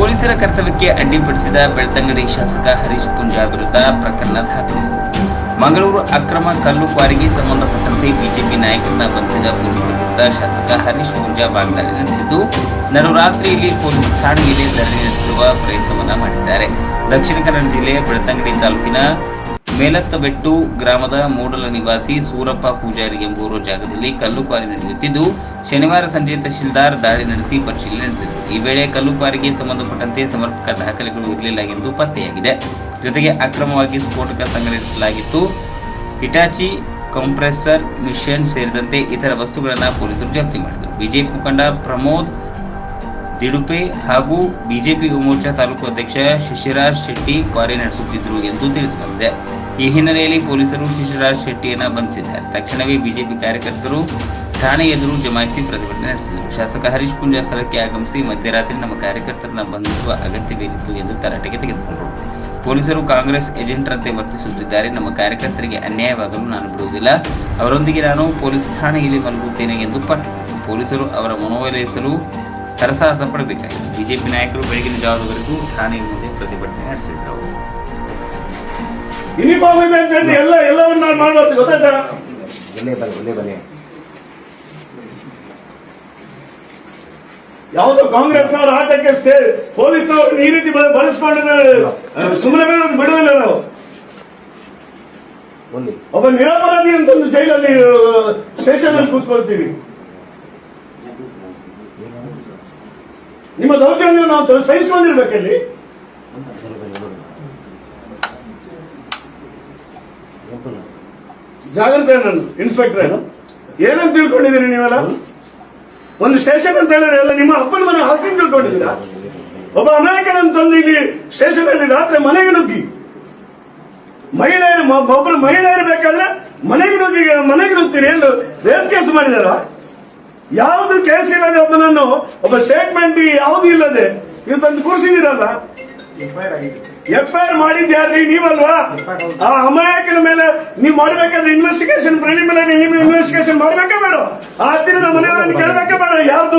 ಪೊಲೀಸರ ಕರ್ತವ್ಯಕ್ಕೆ ಅಡ್ಡಿಪಡಿಸಿದ ಬೆಳ್ತಂಗಡಿ ಶಾಸಕ ಹರೀಶ್ ಪುಂಜಾ ವಿರುದ್ಧ ಪ್ರಕರಣ ದಾಖಲು. ಮಂಗಳೂರು ಅಕ್ರಮ ಕಲ್ಲು ಕ್ವಾರಿಗೆ ಸಂಬಂಧಪಟ್ಟಂತೆ ಬಿಜೆಪಿ ನಾಯಕರನ್ನ ಬಂಧಿಸಿದ ಪೊಲೀಸರ ವಿರುದ್ಧ ಶಾಸಕ ಹರೀಶ್ ಪುಂಜಾ ವಾಗ್ದಾಳಿ ನಡೆಸಿದ್ದು ನಡುರಾತ್ರಿಯಲ್ಲಿ ಪೊಲೀಸ್ ಠಾಣೆಯಲ್ಲಿ ಧರಣಿ ನಡೆಸುವ ಪ್ರಯತ್ನವನ್ನ ಮಾಡಿದ್ದಾರೆ. ದಕ್ಷಿಣ ಕನ್ನಡ ಜಿಲ್ಲೆಯ ಬೆಳ್ತಂಗಡಿ ತಾಲೂಕಿನ ಮೇಲತ್ತಬೆಟ್ಟು ಗ್ರಾಮದ ಮೂಡಲ ನಿವಾಸಿ ಸೂರಪ್ಪ ಪೂಜಾರಿ ಎಂಬುವರ ಜಾಗದಲ್ಲಿ ಕಲ್ಲು ಕ್ವಾರಿ ನಡೆಯುತ್ತಿದ್ದು, ಶನಿವಾರ ಸಂಜೆ ತಹಶೀಲ್ದಾರ್ ದಾಳಿ ನಡೆಸಿ ಪರಿಶೀಲನೆ ನಡೆಸಿದರು. ಈ ವೇಳೆ ಕಲ್ಲು ಕ್ವಾರಿಗೆ ಸಂಬಂಧಪಟ್ಟಂತೆ ಸಮರ್ಪಕ ದಾಖಲೆಗಳು ಇರಲಿಲ್ಲ ಎಂದು ಪತ್ತೆಯಾಗಿದೆ. ಜೊತೆಗೆ ಅಕ್ರಮವಾಗಿ ಸ್ಫೋಟಕ ಸಂಗ್ರಹಿಸಲಾಗಿತ್ತು. ಹಿಟಾಚಿ ಕಂಪ್ರೆಸರ್ ಮಿಷನ್ ಸೇರಿದಂತೆ ಇತರ ವಸ್ತುಗಳನ್ನು ಪೊಲೀಸರು ಜಪ್ತಿ ಮಾಡಿದರು. ಬಿಜೆಪಿ ಮುಖಂಡ ಪ್ರಮೋದ್ ದಿಡುಪೆ ಹಾಗೂ ಬಿಜೆಪಿ ಯುವಮೋರ್ಚಾ ತಾಲೂಕು ಅಧ್ಯಕ್ಷ ಶಿಶಿರಾಜ್ ಶೆಟ್ಟಿ ಕ್ವಾರಿ ನಡೆಸುತ್ತಿದ್ದರು ಎಂದು ತಿಳಿದು ಬಂದಿದೆ ಈ ಹಿನ್ನೆಲೆಯಲ್ಲಿ ಪೊಲೀಸರು ಶಿಶುರಾಜ್ ಶೆಟ್ಟಿಯನ್ನ ಬಂಧಿಸಿದ್ದಾರೆ. ತಕ್ಷಣವೇ ಬಿಜೆಪಿ ಕಾರ್ಯಕರ್ತರು ಠಾಣೆ ಎದುರು ಜಮಾಯಿಸಿ ಪ್ರತಿಭಟನೆ ನಡೆಸಿದರು. ಶಾಸಕ ಹರೀಶ್ ಪುಂಜಾ ಸ್ಥಳಕ್ಕೆ ಆಗಮಿಸಿ ಮಧ್ಯರಾತ್ರಿ ನಮ್ಮ ಕಾರ್ಯಕರ್ತರನ್ನ ಬಂಧಿಸುವ ಅಗತ್ಯವೇನಿತ್ತು ಎಂದು ತರಾಟೆಗೆ ತೆಗೆದುಕೊಂಡರು. ಪೊಲೀಸರು ಕಾಂಗ್ರೆಸ್ ಏಜೆಂಟ್ರಂತೆ ವರ್ತಿಸುತ್ತಿದ್ದಾರೆ. ನಮ್ಮ ಕಾರ್ಯಕರ್ತರಿಗೆ ಅನ್ಯಾಯವಾಗಲು ನಾನು ಬಿಡುವುದಿಲ್ಲ. ಅವರೊಂದಿಗೆ ನಾನು ಪೊಲೀಸ್ ಠಾಣೆಯಲ್ಲಿ ಮಲಗುತ್ತೇನೆ ಎಂದು ಪಟ್ಟು ಪೊಲೀಸರು ಅವರ ಮನವೊಲಿಸಲು ತರಸಾಹಸ ಪಡಬೇಕಾಯಿತು ಬಿಜೆಪಿ ನಾಯಕರು ಬೆಳಗಿನ ಜಾವದವರೆಗೂ ಠಾಣೆಯ ಮುಂದೆ ಪ್ರತಿಭಟನೆ ನಡೆಸಿದರು. ಯೂನಿಫಾರ್ಮ್ ಇದೆ ಅಂತ ಹೇಳಿ ಎಲ್ಲ ಎಲ್ಲವನ್ನ ನಾನು ಮಾಡ್ಬೋದು ಗೊತ್ತಾಯ್ತಾ? ಒಳ್ಳೆ ಬನ್ನಿ ಒಳ್ಳೆ ಬನ್ನಿ. ಯಾವುದೋ ಕಾಂಗ್ರೆಸ್ ಅವರ ಆಟಕ್ಕೆ ಸ್ಟೇ ಪೊಲೀಸ್ನವರು ಈ ರೀತಿ ಬ- ಸುಮ್ಮನೆ ಸುಮ್ಮನೆ ಒಂದು ಬಿಡೋದಿಲ್ಲ ನಾವು. ಒಬ್ಬ ನಿರಪರಾಧಿ ಅಂತ ಒಂದು ಜೈಲಲ್ಲಿ ಸ್ಟೇಷನ್ ಅಲ್ಲಿ ಕೂತ್ಕೊಳ್ತೀವಿ. ನಿಮ್ಮ ದೌರ್ಜನ್ಯ ನಾವು ಸಹಿಸ್ಕೊಂಡಿರ್ಬೇಕಲ್ಲಿ. ಜಾಗ್ರತೆ ನಾನು ಇನ್ಸ್ಪೆಕ್ಟರ್ ಏನಂತ ತಿಳ್ಕೊಂಡಿದ್ದೀರಿ ನೀವೆಲ್ಲ? ಒಂದು ಸ್ಟೇಷನ್ ಅಂತ ಹೇಳಿದ್ರೆ ಎಲ್ಲ ನಿಮ್ಮ ಅಪ್ಪನ ಮನೆ ಆಸ್ತಿ ತಿಳ್ಕೊಂಡಿದ್ದೀರಾ? ಒಬ್ಬ ಅಮೆರಿಕನ್ ತಂದು ಇಲ್ಲಿ ಸ್ಟೇಷನ್ ಅಲ್ಲಿ ರಾತ್ರಿ ಮನೆಗೆ ನುಗ್ಗಿ. ಮಹಿಳೆಯರು ಒಬ್ಬರು ಮಹಿಳೆಯರು ಬೇಕಾದ್ರೆ ಮನೆಗೆ ನುಗ್ಗಿ, ಮನೆಗೆ ನುಗ್ತೀರಿ ಎಂದು ರೇಪ್ ಕೇಸ್ ಮಾಡಿದಾರ? ಯಾವುದು ಕೇಸ್ ಇಲ್ಲದೆ ಒಬ್ಬನನ್ನು ಒಬ್ಬ ಸ್ಟೇಟ್ಮೆಂಟ್ ಯಾವುದು ಇಲ್ಲದೆ ಇದು ತಂದು ಕೂರಿಸಿದಿರಲ್ಲ ಎಫ್ ಐ ಆರ್ ಮಾಡಿದ್ಯಾರ್ರಿ ನೀವಲ್ವಾ? ಆ ಅಮಾಯಕನ ಮೇಲೆ ನೀವು ಮಾಡಬೇಕಾದ್ರೆ ಇನ್ವೆಸ್ಟಿಗೇಷನ್ ಪ್ರಿಲಿಮಿನರಿ ನೀವು ಇನ್ವೆಸ್ಟಿಗೇಷನ್ ಮಾಡ್ಬೇಕಾ ಬೇಡ. ಆ ಹತ್ತಿರದ ಮನೆಯವರನ್ನು ಕೇಳಬೇಕೇ ಬೇಡ. ಯಾರ್ದು